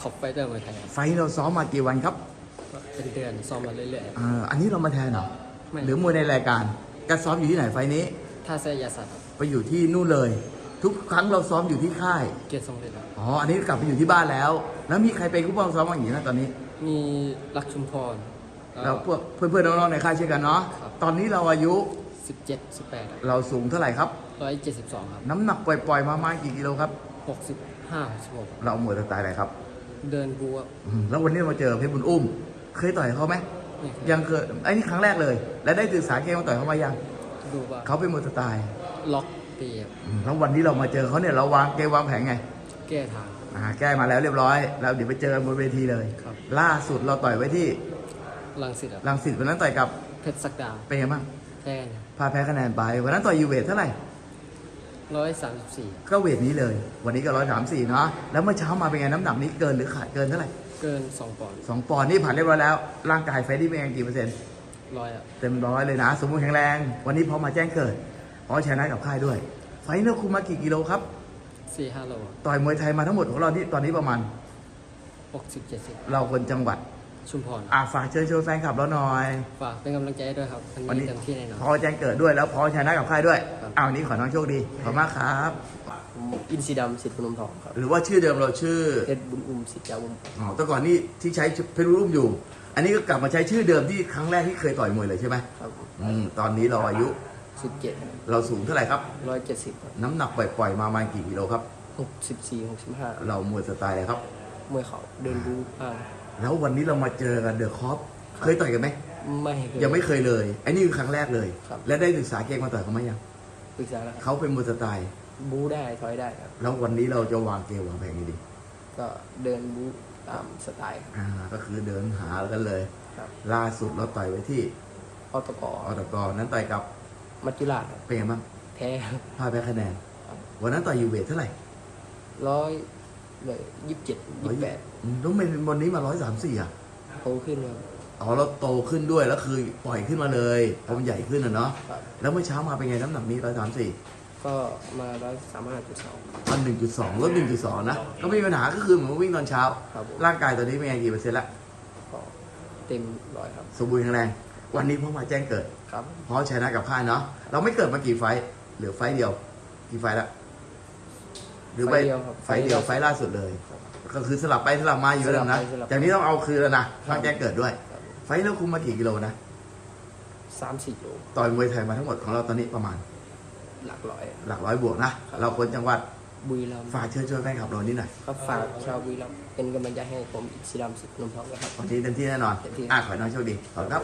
ขอบไฟเตอร์มวยไทยครับไฟท์เราซ้อมมากี่วันครับก็เป็นเดือนซ้อมมาเรื่อยอ่าอันนี้เรามาแทนเหรอไม่ หรือมวยในรายการการซ้อมอยู่ที่ไหนไฟท์นี้ๆท่าเสยาสัตว์ครับไปอยู่ที่นู่นเลย ทุกครั้งเราซ้อมอยู่ที่ค่ายเกียรติทรงฤทธิ์ครับอ๋ออันนี้กลับไปอยู่ที่บ้านแล้ว แล้วมีใครเป็นผู้ป้องซ้อมบ้างอย่างนี้นะตอนนี้ มีลักชุมพรแล้วพวกเพื่อนๆน้องๆในค่ายเช่นกันเนาะครับ ตอนนี้เราอายุสิบเจ็ดสิบแปดเราสูงเท่าไหร่ครับ ร้อยเจ็ดสิบสองครับน้ำหนักปล่อยๆมาประมาณกี่กิโลครับ หกสิบห้าหกสิบหกเราหมวยสไตล์อะไรครับ เดินบูครับอืมแล้ววันนี้เรามาเจอเพชรบุญอุ้ม เคยต่อยเขาไหมนี่ครับยังเคยไอ้นี่ครั้งแรกเลย และได้ศึกษาเกมมาต่อยเขามายังดูว่าเขาเป็นมวยสไตล์ล็อกตีครับอืมแล้ววันนี้เรามาเจอเขาเนี่ยเราวางเกมวางแผนไงแก้ทาง อ่าแก้มาแล้วเรียบร้อย แล้วเดี๋ยวไปเจอกันบนเวทีเลย ครับ ล่าสุดเราต่อยไว้ที่ลังสิตครับลังสิตวันนั้นต่อยกับเพชรสักดาเป็นไงบ้างแพ้กันพาแพ้คะแนนไปวันนั้นต่อยยูเวทเท่าไหร่ ร้อยสามสิบสี่ก็เวทนี้เลย วันนี้ก็ร้อยสามสี่เนาะแล้วเมื่อเช้ามาเป็นไงน้ำหนักนี้เกินหรือขาดเกินเท่าไหร่เกินสองปอนด์สองปอนด์นี่ผ่านเรียบร้อยแล้วร่างกายไฟที่เป็นไงกี่เปอร์เซ็นต์ร้อยครับเต็มร้อยเลยนะ สมบูรณ์แข็งแรง วันนี้พร้อมมาแจ้งเกิดพร้อมชนะกับค่ายด้วย ไฟท์เราคุมมากี่กิโลครับสี่ห้าโลต่อยมวยไทยมาทั้งหมดของเราที่ตอนนี้ประมาณหกสิบเจ็ดสิบเราคนจังหวัด ชุมพร อ่าฝากเชิญชวนแฟนคลับเราหน่อย ฝากเป็นกำลังใจให้ด้วยครับวันวันนี้นี้ เต็มที่แน่นอน พอแจ้งเกิดด้วยแล้วพอชนะกับค่ายด้วยครับเอาวันนี้ขอน้องโชคดีขอบคุณมากครับ ผมอินซีดำสิทธิ์พนมทองครับหรือว่าชื่อเดิมเราชื่อเพชรบุญอุ้มสิทธิ์ยาวุมอ๋อแต่ก่อนนี่ที่ใช้เพชรรุ่มอยู่ อันนี้ก็กลับมาใช้ชื่อเดิมที่ครั้งแรกที่เคยต่อยมวยเลยใช่ไหมครับอืมตอนนี้เราอายุสิบเจ็ดเราสูงเท่าไหร่ครับ ร้อยเจ็ดสิบน้ำหนักปล่อยๆมาประมาณกี่กิโลครับ หกสิบสี่หกสิบห้าเรามวยสไตล์อะไรครับ มวยเขาเดินบูอ่า แล้ววันนี้เรามาเจอกันเดอะคอปเคยต่อยกันไหมไม่เคยังไม่เคยเลยไอ้นี่คือครั้งแรกเลยครับและได้ศึกษาเกมมาต่อยเขาไหมยังปรึกษาแล้วครับเขาเป็นมวยสไตล์บูได้ถอยได้ครับ แล้ววันนี้เราจะวางเกมวางแผนยังไงดี ก็เดินบูตามสไตล์ครับอ่าก็คือเดินหากันเลย ครับล่าสุดเราต่อยไว้ที่ออตกอตกนั้นต่อยกับมัจจุราชครับเป็นไงบ้างแพ้ครับพลาดแพ้คะแนน วันนั้นต่อยยูเวทเท่าไหร่ร้อย เลยยี่สิบเจ็ดยี่สิบแปดอืมต้องเป็นวันนี้มาร้อยสามสี่อะโตขึ้นครับอ๋อเราโตขึ้นด้วยแล้วคือปล่อยขึ้นมาเลยเพราะมันใหญ่ขึ้นอะเนาะครับแล้วเมื่อเช้ามาเป็นไงน้ำหนักนี้ร้อยสามสี่ก็มาร้อยสามห้าจุดสองมันหนึ่งจุดสองลดหนึ่งจุดสองนะก็ไม่มีปัญหาก็คือเหมือนวิ่งตอนเช้าครับผมร่างกายตอนนี้เป็นไงกี่เปอร์เซ็นต์ละก็เต็มร้อยครับ สมบูรณ์แข็งแรงวันนี้พ่อมาแจ้งเกิดครับเพราะชนะกับค่ายเนาะเราไม่เกิดมากี่ไฟท์เหลือไฟท์เดียวกี่ไฟท์ละ หรือไปไฟล์เดียวครับไฟท์เดียวไฟไฟล์ท์ล่าสุดเลย ก็คือสลับไปสลับมาอยู่แล้วนะสลับไปสลับมา จากนี้ต้องเอาคืนแล้วนะต้องแจ้งเกิดด้วยครับไฟท์เราคุมมากี่กิโลนะสามสี่โลต่อยมวยไทยมาทั้งหมดของเราตอนนี้ประมาณหลักร้อย หลักร้อยบวกนะ เราคนจังหวัดบุรีรัมย์ฝากเชิญชวนแฟนคลับเรานิดหน่อยครับฝากชาวบุรีรัมย์เป็นกำลังใจให้ผมอิสลามสิทธิ์พนมทองนะครับ วันนี้เต็มที่แน่นอนเต็มที่ อะขอให้น้องโชคดีขอบคุณครับ